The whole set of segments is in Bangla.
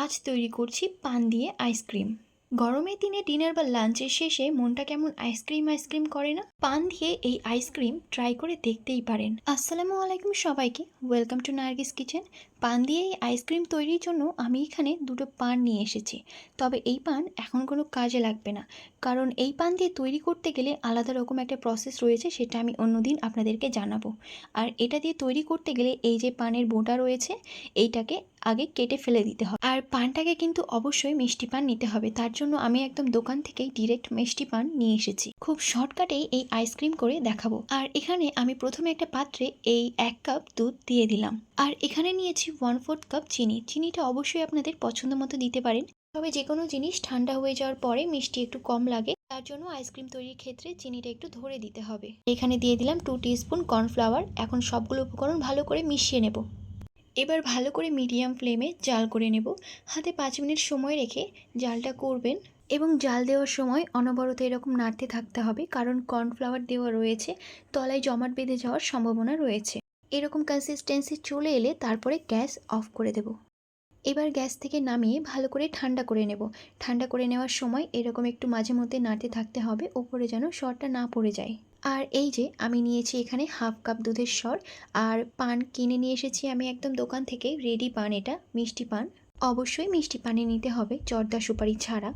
আজ তৈরি করছি পান দিয়ে আইসক্রিম। গরমের দিনে ডিনার বা লাঞ্চের শেষে মনটা কেমন আইসক্রিম আইসক্রিম করে না? পান দিয়ে এই আইসক্রিম ট্রাই করে দেখতেই পারেন। আসসালামু আলাইকুম সবাইকে। Welcome to Nargis Kitchen. পান দিয়ে এই আইসক্রিম তৈরির জন্য আমি এখানে দুটো পান নিয়ে এসেছি। তবে এই পান এখন কোনো কাজে লাগবে না। কারণ এই পান দিয়ে তৈরি করতে গেলে আলাদা রকম একটা প্রসেস রয়েছে, সেটা আমি অন্যদিন আপনাদেরকে জানাব। আর এটা দিয়ে তৈরি করতে গেলে এই যে পানের বোটা রয়েছে, এইটাকে আগে কেটে ফেলে দিতে হবে। আর পানটাকে কিন্তু অবশ্যই মিষ্টি পান নিতে হবে। তার জন্য আমি একদম দোকান থেকেই ডিরেক্ট মিষ্টি পান নিয়ে এসেছি। খুব শর্টকাটেই এই আইসক্রিম করে দেখাবো। আর এখানে আমি প্রথমে একটা পাত্রে এই এক কাপ দুধ দিয়ে দিলাম। আর এখানে নিয়েছি ওয়ান ফোর্থ কাপ চিনি। চিনিটা অবশ্যই আপনাদের পছন্দ মতো দিতে পারেন। তবে যে কোনো জিনিস ঠান্ডা হয়ে যাওয়ার পরে মিষ্টি একটু কম লাগে। তার জন্য আইসক্রিম তৈরির ক্ষেত্রে চিনিটা একটু ধরে দিতে হবে। এখানে দিয়ে দিলাম টু স্পুন কর্নফ্লাওয়ার এখন সবগুলো উপকরণ ভালো করে মিশিয়ে নেব। এবার ভালো করে মিডিয়াম ফ্লেমে জাল করে নেব। হাতে পাঁচ মিনিট সময় রেখে জালটা করবেন। এবং জাল দেওয়ার সময় অনবরত এরকম নাড়তে থাকতে হবে। কারণ কর্নফ্লাওয়ার দেওয়া রয়েছে। তলায় জমাট বেঁধে যাওয়ার সম্ভাবনা রয়েছে। এরকম কনসিস্টেন্সি চলে এলে তারপরে গ্যাস অফ করে দেব। এবার গ্যাস থেকে নামিয়ে ভালো করে ঠান্ডা করে নেব। ঠান্ডা করে নেওয়ার সময় এরকম একটু মাঝে মধ্যে নাড়তে থাকতে হবে, ওপরে যেন শরটা না পড়ে যায়। আর এই যে, আমি নিয়েছি এখানে হাফ কাপ দুধের স্বর আর পান কিনে নিয়ে এসেছি আমি একদম দোকান থেকে রেডি পান এটা, মিষ্টি পান। অবশ্যই মিষ্টি পানি নিতে হবে জর্দা সুপারি ছাড়া।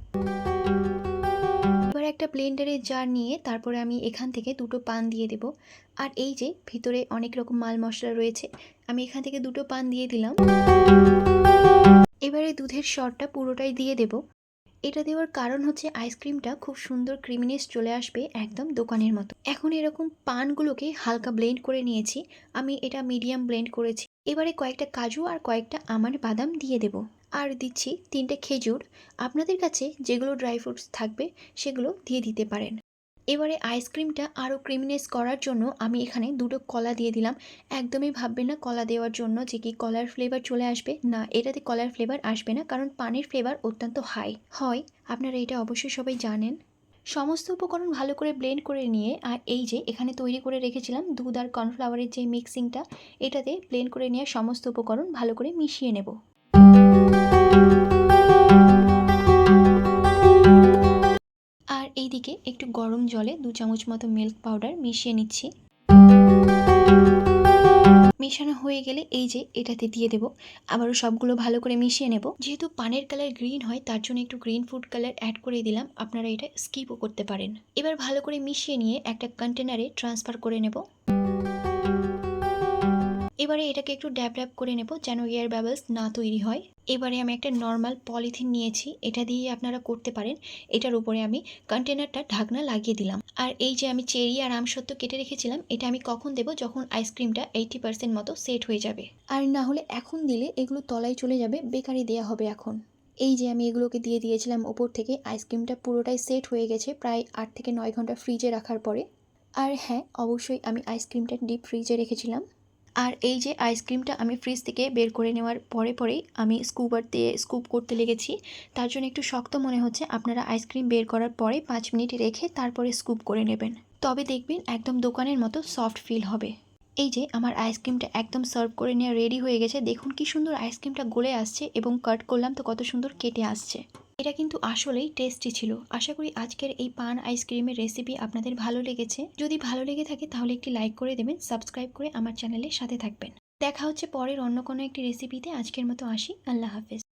একটা ব্লেন্ডারের জার নিয়ে তারপরে আমি এখান থেকে দুটো পান দিয়ে দেব। আর এই যে, ভিতরে অনেক রকম মাল মশলা রয়েছে, আমি এখান থেকে দুটো পান দিয়ে দিলাম। এবারে দুধের স্বরটা পুরোটাই দিয়ে দেব। এটা দেওয়ার কারণ হচ্ছে আইসক্রিমটা খুব সুন্দর ক্রিমিনেস চলে আসবে একদম দোকানের মতো। এখন এরকম পানগুলোকে হালকা ব্লেন্ড করে নিয়েছি, আমি এটা মিডিয়াম ব্লেন্ড করেছি। এবারে কয়েকটা কাজু আর কয়েকটা আমার বাদাম দিয়ে দেব। আর দিচ্ছি তিনটে খেজুর। আপনাদের কাছে যেগুলো ড্রাই ফ্রুটস থাকবে, সেগুলো দিয়ে দিতে পারেন। এবারে আইসক্রিমটা আরও ক্রিমিনেস করার জন্য আমি এখানে দুটো কলা দিয়ে দিলাম। একদমই ভাববেন না কলা দেওয়ার জন্য যে কি কলার ফ্লেভার চলে আসবে। না, এটাতে কলার ফ্লেভার আসবে না, কারণ পানির ফ্লেভার অত্যন্ত হাই হয়, আপনারা এটা অবশ্যই সবাই জানেন। সমস্ত উপকরণ ভালো করে ব্লেন্ড করে নিয়ে, আর এই যে এখানে তৈরি করে রেখেছিলাম দুধ আর কর্নফ্লাওয়ারের যে মিক্সিংটা এটাতে ব্লেন্ড করে নেওয়া সমস্ত উপকরণ ভালো করে মিশিয়ে নেব। জলে দু চামচ মতো মিল্ক পাউডার মিশিয়ে নিচ্ছি। মেশানো হয়ে গেলে এই যে এটাতে দিয়ে দেবো। আবারও সবগুলো ভালো করে মিশিয়ে নেব। যেহেতু পানের কালার গ্রিন হয়, তার জন্য একটু গ্রিন ফুড কালার অ্যাড করে দিলাম। আপনারা এটা স্কিপও করতে পারেন। এবার ভালো করে মিশিয়ে নিয়ে একটা কন্টেনারে ট্রান্সফার করে নেব। এবারে এটাকে একটু ড্যাব ড্যাব করে নেব যেন এয়ার বাবলস না তৈরি হয়। এবারে আমি একটা নর্মাল পলিথিন নিয়েছি, এটা দিয়ে আপনারা করতে পারেন। এটার উপরে আমি কন্টেনারটা ঢাকনা লাগিয়ে দিলাম। আর এই যে আমি চেরি আর আমসত্ত্ব কেটে রেখেছিলাম, এটা আমি কখন দেব যখন আইসক্রিমটা এইটি পার্সেন্ট মতো সেট হয়ে যাবে। আর না হলে এখন দিলে এগুলো তলায় চলে যাবে বেকারি দেয়া হবে এখন। এই যে আমি এগুলোকে দিয়ে দিয়েছিলাম ওপর থেকে, আইসক্রিমটা পুরোটাই সেট হয়ে গেছে প্রায় আট থেকে নয় ঘণ্টা ফ্রিজে রাখার পরে। আর হ্যাঁ অবশ্যই আমি আইসক্রিমটা ডিপ ফ্রিজে রেখেছিলাম। আর এই যে আইসক্রিমটা আমি ফ্রিজ থেকে বের করে নেওয়ার পরে পরেই আমি স্কুবার দিয়ে স্কুপ করতে লেগেছি। তার জন্য একটু শক্ত মনে হচ্ছে। আপনারা আইসক্রিম বের করার পরে পাঁচ মিনিট রেখে তারপরে স্কুপ করে নেবেন। তবে দেখবেন একদম দোকানের মতো সফট ফিল হবে। এই যে আমার আইসক্রিমটা একদম সার্ভ করে নেওয়া রেডি হয়ে গেছে। দেখুন কি সুন্দর আইসক্রিমটা গলে আসছে এবং কাট করলাম তো কত সুন্দর কেটে আসছে। এটা কিন্তু আসলেই টেস্টি ছিল। আশা করি আজকের এই পান আইসক্রিমের রেসিপি আপনাদের ভালো লেগেছে। যদি ভালো লেগে থাকে তাহলে একটি লাইক করে দেবেন সাবস্ক্রাইব করে আমার চ্যানেলের সাথে থাকবেন। দেখা হচ্ছে পরের অন্য কোনো একটি রেসিপিতে আজকের মতো আসি। আল্লাহ হাফেজ।